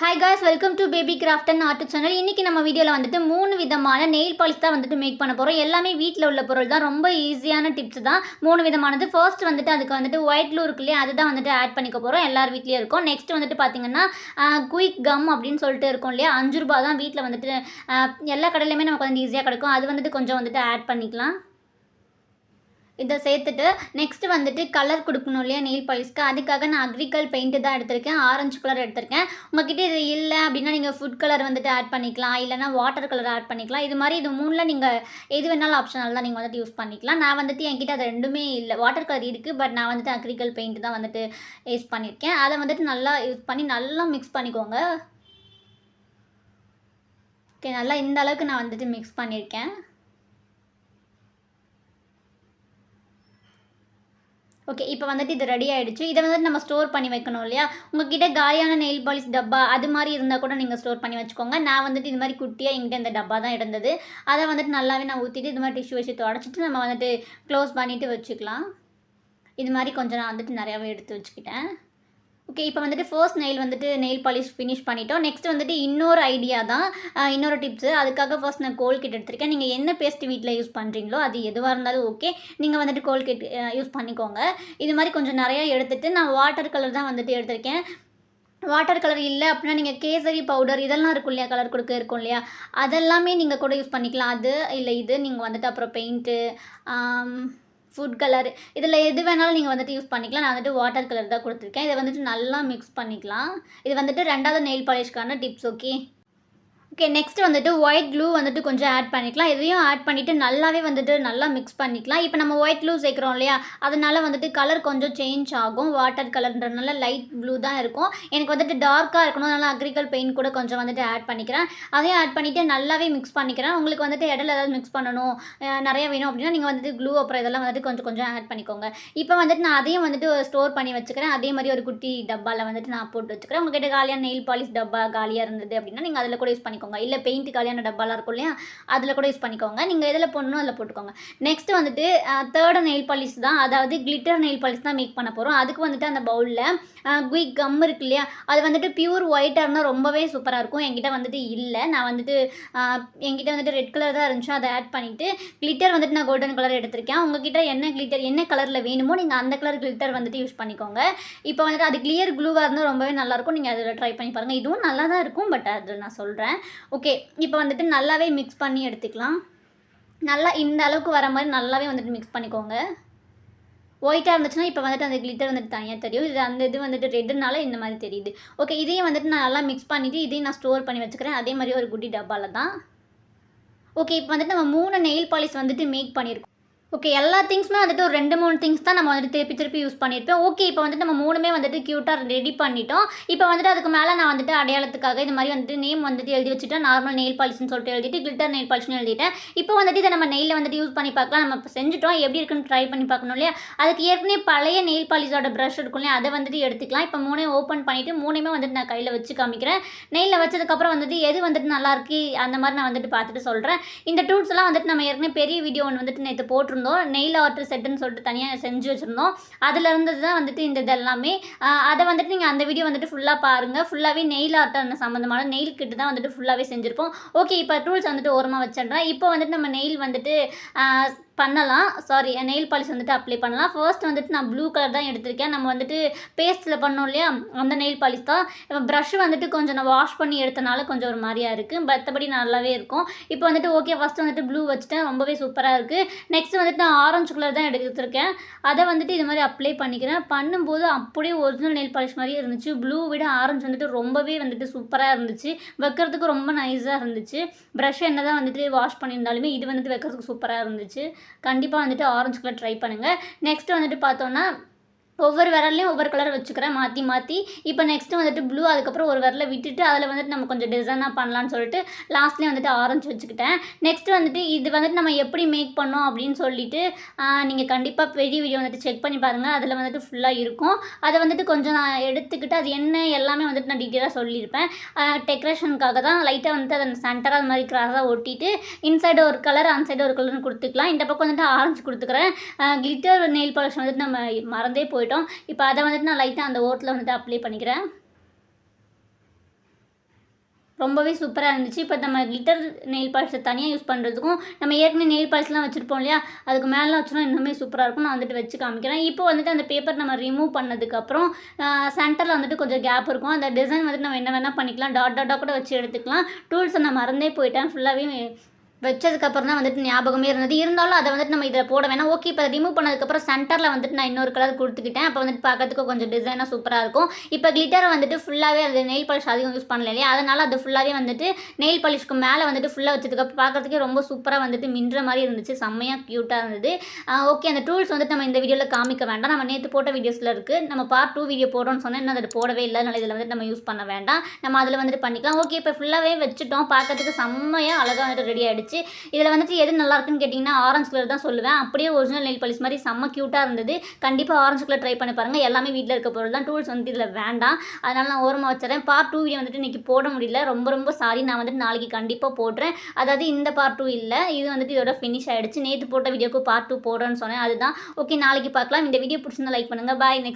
Hi guys welcome to baby craft and art channel இன்றைக்கி நம்ம வீடியோவில் வந்துட்டு மூணு விதமான நெயில் பாலிஷ் தான் வந்துட்டு மேக் பண்ண போகிறோம் எல்லாமே வீட்டில் உள்ள பொருள் தான். ரொம்ப ஈஸியான டிப்ஸ் தான். மூணு விதமானது. ஃபர்ஸ்ட் வந்துட்டு அதுக்கு வந்துட்டு ஒயிட் க்ளூ இருக்கு இல்லையா அதுதான் வந்துட்டு ஆட் பண்ணிக்க போகிறோம் எல்லார் வீட்லேயும் இருக்கும். நெக்ஸ்ட் வந்துட்டு பார்த்தீங்கன்னா குயிக் கம் அப்படின்னு சொல்லிட்டு இருக்கும் இல்லையா அஞ்சு ரூபா தான் வீட்டில் வந்துட்டு எல்லா கடையிலையுமே நமக்கு வந்து ஈஸியாக கிடைக்கும். அது வந்துட்டு கொஞ்சம் வந்துட்டு ஆட் பண்ணிக்கலாம். இதை சேர்த்துட்டு நெக்ஸ்ட் வந்துட்டு கலர் கொடுக்கணும் இல்லையா நெயில் பாலிஷ்க்கு அதுக்காக நான் அக்ரிகல் பெயிண்ட் தான் எடுத்திருக்கேன். ஆரஞ்சு கலர் எடுத்திருக்கேன். உங்ககிட்ட இது இல்லை அப்படின்னா நீங்கள் ஃபுட் கலர் வந்துட்டு ஆட் பண்ணிக்கலாம். இல்லைனா வாட்டர் கலர் ஆட் பண்ணிக்கலாம். இது மாதிரி இது மூணில் நீங்கள் எது வேணாலும் ஆப்ஷனல் தான் நீங்கள் வந்துட்டு யூஸ் பண்ணிக்கலாம். நான் வந்துட்டு என்கிட்ட அது ரெண்டுமே இல்லை. வாட்டர் கலர் இருக்குது பட் நான் வந்துட்டு அக்ரிகல் பெயிண்ட் தான் வந்துட்டு யூஸ் பண்ணியிருக்கேன். அதை வந்துட்டு நல்லா யூஸ் பண்ணி நல்லா மிக்ஸ் பண்ணிக்கோங்க. ஓகே நல்லா இந்த அளவுக்கு நான் வந்துட்டு மிக்ஸ் பண்ணியிருக்கேன். ஓகே இப்போ வந்துட்டு இது ரெடி ஆகிடுச்சு இதை வந்துட்டு நம்ம ஸ்டோர் பண்ணி வைக்கணும் இல்லையா? உங்ககிட்ட காலியான நெயில் பாலிஷ் டப்பா அது மாதிரி இருந்தால் கூட நீங்கள் ஸ்டோர் பண்ணி வச்சுக்கோங்க. நான் வந்துட்டு இது மாதிரி குட்டியாக எங்கிட்ட இந்த டப்பா தான் இருந்தது. அதை வந்துட்டு நல்லாவே நான் ஊற்றிட்டு இது மாதிரி டிஷ்யூ வச்சு தொடச்சிட்டு நம்ம வந்துட்டு க்ளோஸ் பண்ணிவிட்டு வச்சுக்கலாம். இது மாதிரி கொஞ்சம் நான் வந்துட்டு நிறையாவே எடுத்து வச்சுக்கிட்டேன். ஓகே இப்போ வந்துட்டு ஃபர்ஸ்ட் நெயில் வந்துட்டு நெயில் பாலிஷ் ஃபினிஷ் பண்ணிட்டோம். நெக்ஸ்ட் வந்துட்டு இன்னொரு ஐடியா தான் இன்னொரு டிப்ஸு அதுக்காக ஃபர்ஸ்ட் நான் கோல்கேட் எடுத்திருக்கேன். நீங்கள் என்ன பேஸ்ட் வீட்டில் யூஸ் பண்ணுறீங்களோ அது எதுவாக இருந்தாலும் ஓகே நீங்கள் வந்துட்டு கோல்கேட் யூஸ் பண்ணிக்கோங்க. இது மாதிரி கொஞ்சம் நிறையா எடுத்துகிட்டு நான் வாட்டர் கலர் தான் வந்துட்டு எடுத்திருக்கேன். வாட்டர் கலர் இல்லை அப்படின்னா நீங்கள் கேசரி பவுடர் இதெல்லாம் இருக்கும் இல்லையா? கலர் கொடுக்க இருக்கும் இல்லையா? அதெல்லாமே நீங்கள் கூட யூஸ் பண்ணிக்கலாம். அது இல்லை இது நீங்கள் வந்துட்டு அப்புறம் பெயிண்ட்டு ஃபுட் கலர் இதில் எது வேணாலும் நீங்கள் வந்துட்டு யூஸ் பண்ணிக்கலாம். நான் வந்துட்டு வாட்டர் கலர் தான் கொடுத்துருக்கேன். இதை வந்துட்டு நல்லா மிக்ஸ் பண்ணிக்கலாம். இது வந்துட்டு ரெண்டாவது நெயில் பாலிஷ்க்கான டிப்ஸ் ஓகே ஓகே நெக்ஸ்ட் வந்துட்டு ஒயிட் க்ளூ வந்துட்டு கொஞ்சம் ஆட் பண்ணிக்கலாம். இதையும் ஆட் பண்ணிவிட்டு நல்லாவே வந்துட்டு நல்லா மிக்ஸ் பண்ணிக்கலாம். இப்போ நம்ம ஒயிட் க்ளூ சேர்க்குறோம் இல்லையா? அதனால வந்துட்டு கலர் கொஞ்சம் சேஞ்ச் ஆகும். வாட்டர் கலர்ன்றதுனால லைட் ப்ளூ தான் இருக்கும். எனக்கு வந்துட்டு டார்க்காக இருக்கணும். அதனால் அக்ரிகல் பெயிண்ட் கூட கொஞ்சம் வந்துட்டு ஆட் பண்ணிக்கிறேன். அதையும் ஆட் பண்ணிவிட்டு நல்லாவே மிக்ஸ் பண்ணிக்கிறேன். உங்களுக்கு வந்துட்டு இடையில ஏதாவது மிக்ஸ் பண்ணணும் நிறைய வேணும் அப்படின்னா நீங்கள் வந்துட்டு க்ளூ அப்புறம் இதெல்லாம் வந்துட்டு கொஞ்சம் கொஞ்சம் ஆட் பண்ணிக்கோங்க. இப்போ வந்துட்டு நான் அதையும் வந்துட்டு ஸ்டோர் பண்ணி வச்சுக்கிறேன். அதே மாதிரி ஒரு குட்டி டப்பாவில் வந்துட்டு நான் போட்டு வச்சுக்கிறேன். உங்ககிட்ட காலியாக நெயில் பாலிஷ் டப்பா காலியாக இருந்தது அப்படின்னா நீங்கள் அதில் கூட யூஸ் பண்ணிக்கோங்க. இல்லை பெயிண்ட் காலியான டப்பாலாம் இருக்கும் இல்லையா? அதில் கூட யூஸ் பண்ணிக்கோங்க. நீங்கள் எதில் போடணும் அதில் போட்டுக்கோங்க. நெக்ஸ்ட் வந்துட்டு தேர்டு நெயில் பாலிஷ் தான். அதாவது கிளிட்டர் நெயில் பாலிஷ் தான் மேக் பண்ண போகிறோம் அதுக்கு வந்துட்டு அந்த பவுலில் குயிக் கம் இருக்கு இல்லையா? அது வந்துட்டு பியூர் ஒயிட்டாக இருந்தால் ரொம்பவே சூப்பராக இருக்கும். என்கிட்ட வந்துட்டு இல்லை. நான் வந்துட்டு என்கிட்ட வந்துட்டு ரெட் கலர் தான் இருந்துச்சு. அதை ஆட் பண்ணிவிட்டு கிளிட்டர் வந்துட்டு நான் கோல்டன் கலர் எடுத்திருக்கேன். உங்ககிட்ட என்ன கிளிட்டர் என்ன கலரில் வேணுமோ நீங்கள் அந்த கலர் கிளிட்டர் வந்துட்டு யூஸ் பண்ணிக்கோங்க. இப்போ வந்துட்டு அது கிளியர் க்ளூவாக இருந்தால் ரொம்பவே நல்லாயிருக்கும் நீங்கள் அதில் ட்ரை பண்ணி பாருங்கள் இதுவும் நல்லா தான் இருக்கும். பட் அது நான் சொல்கிறேன் ஓகே இப்போ வந்துட்டு நல்லாவே மிக்ஸ் பண்ணி எடுத்துக்கலாம். நல்லா இந்த அளவுக்கு வர மாதிரி நல்லாவே வந்துட்டு மிக்ஸ் பண்ணிக்கோங்க. ஒயிட்டாக இருந்துச்சுன்னா இப்போ வந்துட்டு அந்த கிளிட்டர் வந்துட்டு தனியாக தெரியும். இது அந்த இது வந்துட்டு ரெட்டுனால இந்த மாதிரி தெரியுது. ஓகே இதையும் வந்துட்டு நான் நல்லா மிக்ஸ் பண்ணிவிட்டு இதையும் நான் ஸ்டோர் பண்ணி வச்சுக்கிறேன். அதே மாதிரி ஒரு குட்டி டப்பாவில் தான். ஓகே இப்போ வந்துட்டு நம்ம மூணு நெயில் பாலிஷ் வந்துட்டு மேக் பண்ணியிருக்கோம் ஓகே எல்லா திங்ஸுமே வந்துட்டு ஒரு ரெண்டு மூணு திங்ஸ் தான் நம்ம வந்துட்டு திருப்பி திருப்பி யூஸ் பண்ணியிருப்பேன் ஓகே இப்போ வந்துட்டு நம்ம மூணுமே வந்துட்டு க்யூட்டாக ரெடி பண்ணிட்டோம். இப்போ வந்துட்டு அதுக்கு மேலே நான் வந்துட்டு அடையாளத்துக்காக இது மாதிரி வந்துட்டு நேம் வந்துட்டு எழுதி வச்சுட்டேன். நார்மல் நெயில் பாலிஷ்னு சொல்லிட்டு எழுதிட்டு கிளிட்டர் நெயில் பாலிஷ்னு எழுதிட்டேன். இப்போ வந்துட்டு இதை நம்ம நெயிலில் வந்துட்டு யூஸ் பண்ணி பார்க்கலாம். நம்ம இப்போ செஞ்சுட்டோம். எப்படி இருக்குன்னு ட்ரை பண்ணி பார்க்கணும் இல்லையா? அதுக்கு ஏற்கனவே பழைய நெயில் பாலிஷோட ப்ரஷ் இருக்கும் இல்லையா? அதை வந்துட்டு எடுத்துக்கலாம். இப்போ மூணையும் ஓப்பன் பண்ணிவிட்டு மூணையுமே வந்துட்டு நான் கையில் வச்சு காமிக்கிறேன். நெயிலில் வச்சதுக்கப்புறம் வந்துட்டு எது வந்துட்டு நல்லா இருக்கு? அந்த மாதிரி நான் வந்துட்டு பார்த்துட்டு சொல்கிறேன் இந்த டூல்ஸ்லாம் வந்துட்டு நம்ம ஏற்கனவே பெரிய வீடியோ ஒன்று வந்துட்டு நேற்று போட்டிருந்தோம். நெயில் ஆர்டர் செட்டுன்னு சொல்லிட்டு தனியாக செஞ்சு வச்சுருந்தோம். அதில் இருந்தது தான் வந்துட்டு இந்த இதெல்லாமே அதை வந்துட்டு நீங்கள் அந்த வீடியோ வந்துட்டு ஃபுல்லாக பாருங்கள் ஃபுல்லாகவே நெயில் ஆர்ட் அந்த சம்மந்தமான நெயில் கிட்டு தான் வந்துட்டு ஃபுல்லாகவே செஞ்சுருப்போம். ஓகே இப்போ டூல்ஸ் வந்துட்டு ஓரமாக வச்சிடுறேன். இப்போ வந்துட்டு நம்ம நெயில் வந்துட்டு பண்ணலாம். சாரி நெயில் பாலிஷ் வந்துட்டு அப்ளை பண்ணலாம். ஃபர்ஸ்ட் வந்துட்டு நான் ப்ளூ கலர் தான் எடுத்திருக்கேன். நம்ம வந்துட்டு பேஸ்ட்டில் பண்ணோம் இல்லையா? அந்த நெயில் பாலிஷ் தான். இப்போ ப்ரஷ் வந்துட்டு கொஞ்சம் நான் வாஷ் பண்ணி எடுத்தனால கொஞ்சம் ஒரு மாதிரியாக இருக்குது மற்றபடி நல்லாவே இருக்கும். இப்போ வந்துட்டு ஓகே ஃபஸ்ட் வந்துட்டு ப்ளூ வச்சுட்டேன். ரொம்பவே சூப்பராக இருக்குது நெக்ஸ்ட் வந்துட்டு நான் ஆரஞ்சு கலர் தான் எடுத்துருக்கேன். அதை வந்துட்டு இது மாதிரி அப்ளை பண்ணிக்கிறேன். பண்ணும்போது அப்படியே ஒரிஜினல் நெயில் பாலிஷ் மாதிரியே இருந்துச்சு. ப்ளூ விட ஆரஞ்சு வந்துட்டு ரொம்பவே வந்துட்டு சூப்பராக இருந்துச்சு. வைக்கிறதுக்கு ரொம்ப நைஸாக இருந்துச்சு. ப்ரஷ் என்ன தான் வந்துட்டு வாஷ் பண்ணியிருந்தாலுமே இது வந்துட்டு வைக்கிறதுக்கு சூப்பராக இருந்துச்சு. கண்டிப்பாக வந்துட்டு ஆரஞ்சு கலர் ட்ரை பண்ணுங்கள் நெக்ஸ்ட் வந்துட்டு பார்த்தோன்னா ஒவ்வொரு விரல்லையும் ஒவ்வொரு கலர் வச்சுக்கிறேன். மாற்றி மாற்றி இப்போ நெக்ஸ்ட்டு வந்துட்டு ப்ளூ அதுக்கப்புறம் ஒரு விரலை விட்டுட்டு அதில் வந்துட்டு நம்ம கொஞ்சம் டிசைனாக பண்ணலான்னு சொல்லிட்டு லாஸ்ட்லேயும் வந்துட்டு ஆரஞ்சு வச்சுக்கிட்டேன். நெக்ஸ்ட்டு வந்துட்டு இது வந்துட்டு நம்ம எப்படி மேக் பண்ணோம் அப்படின்னு சொல்லிட்டு நீங்கள் கண்டிப்பாக பெரிய வீடியோ வந்துட்டு செக் பண்ணி பாருங்கள் அதில் வந்துட்டு ஃபுல்லாக இருக்கும். அதை வந்துட்டு கொஞ்சம் நான் எடுத்துக்கிட்டு அது என்ன எல்லாமே வந்துட்டு நான் டீட்டெயிலாக சொல்லியிருப்பேன். டெக்கரேஷனுக்காக தான் லைட்டாக வந்துட்டு அதை சென்டராக அது மாதிரி கிராஸாக ஒட்டிட்டு இன்சைடு ஒரு கலர் அன் சைடு ஒரு கலர்னு கொடுத்துக்கலாம். இந்த பக்கம் வந்துட்டு ஆரஞ்சு கொடுத்துக்கிறேன். கிளிட்டர் நெயில் பாலிஷ் வந்துட்டு நம்ம மறந்தே போயிட்டோம். இப்போ அதை வந்துட்டு நான் லைட்டாக அந்த ஓட்டில் வந்துட்டு அப்ளை பண்ணிக்கிறேன். ரொம்பவே சூப்பராக இருந்துச்சு. இப்போ நம்ம கிளிட்டர் நெயில் பாலிஷை தனியாக யூஸ் பண்ணுறதுக்கும் நம்ம ஏற்கனவே நெயில் பாலிஷ்லாம் வச்சுருப்போம் இல்லையா? அதுக்கு மேலே வச்சோன்னா இன்னுமே சூப்பராக இருக்கும். நான் வந்துட்டு வச்சு காமிக்கிறேன். இப்போ வந்துட்டு அந்த பேப்பர் நம்ம ரிமூவ் பண்ணதுக்கப்புறம் சென்டரில் வந்துட்டு கொஞ்சம் கேப் இருக்கும். அந்த டிசைன் வந்துட்டு நம்ம என்ன வேணால் பண்ணிக்கலாம். டாட் டாட்டாக கூட வச்சு எடுத்துக்கலாம். டூல்ஸை நான் மறந்தே போயிட்டேன். ஃபுல்லாகவே வச்சதுக்கப்புறம் தான் வந்துட்டு ஞாபகமே இருந்தது. இருந்தாலும் அதை வந்துட்டு நம்ம இதில் போட வேணாம். ஓகே இப்போ ரிமூவ் பண்ணதுக்கப்புறம் சென்டரில் வந்துட்டு நான் இன்னொரு கலர் கொடுத்துக்கிட்டேன். அப்போ வந்துட்டு பார்க்கறதுக்கு கொஞ்சம் டிசைனாக சூப்பராக இருக்கும். இப்போ கிளிட்டர் வந்துட்டு ஃபுல்லாகவே அது நெயில் பாலிஷ் அதிகம் யூஸ் பண்ணல இல்லையா? அதனால் அது ஃபுல்லாகவே வந்துட்டு நெயில் பாலிஷ்க்கு மேலே வந்துட்டு ஃபுல்லாக வச்சதுக்கப்புறம் பார்க்கறதுக்கே ரொம்ப சூப்பராக வந்துட்டு மின்ற மாதிரி இருந்துச்சு. செம்மையாக க்யூட்டாக இருந்தது. ஓகே அந்த டூல்ஸ் வந்துட்டு நம்ம இந்த வீடியோவில் காமிக்க வேண்டாம். நம்ம நேற்று போட்ட வீடியோஸில் இருக்குது நம்ம பார்ட் டூ வீடியோ போடுறோம்னு சொன்னால் இன்னும் அதை போடவே இல்லை. அதனால் இதில் வந்துட்டு நம்ம யூஸ் பண்ண வேண்டாம். நம்ம அதில் வந்துட்டு பண்ணிக்கலாம். ஓகே இப்போ ஃபுல்லாகவே வச்சுட்டோம். பார்க்கறதுக்கு செம்மையாக அழகாக வந்துட்டு ரெடி ஆகிடுச்சு இதில் வந்துட்டு எது நல்லா இருக்குன்னு கேட்டிங்கன்னா ஆரஞ்சு கலர் தான் சொல்லுவேன். அப்படியே ஒரிஜினல் நெல் பாலிஷ் மாதிரி செம்ம க்யூட்டாக இருந்தது. கண்டிப்பாக ஆரஞ்சு கலர் ட்ரை பண்ணி பாருங்கள் எல்லாமே வீட்டில் இருக்க பொருள் தான். டூல்ஸ் வந்து இதில் வேண்டாம். அதனால் நான் ஓரமாக வச்சுறேன் பார்ட் டூ வீடியோ வந்துட்டு இன்றைக்கி போட முடியல. ரொம்ப ரொம்ப சாரி நான் வந்துட்டு நாளைக்கு கண்டிப்பாக போடுறேன். அதாவது இந்த பார்ட் டூ இல்லை. இது வந்துட்டு இதோட ஃபினிஷ் ஆகிடுச்சு நேற்று போட்ட வீடியோக்கு பார்ட் டூ போடுறேன்னு சொன்னேன். அதுதான். ஓகே நாளைக்கு பார்க்கலாம். இந்த வீடியோ பிடிச்சிருந்தா லைக் பண்ணுங்கள் பாய் நெக்ஸ்ட்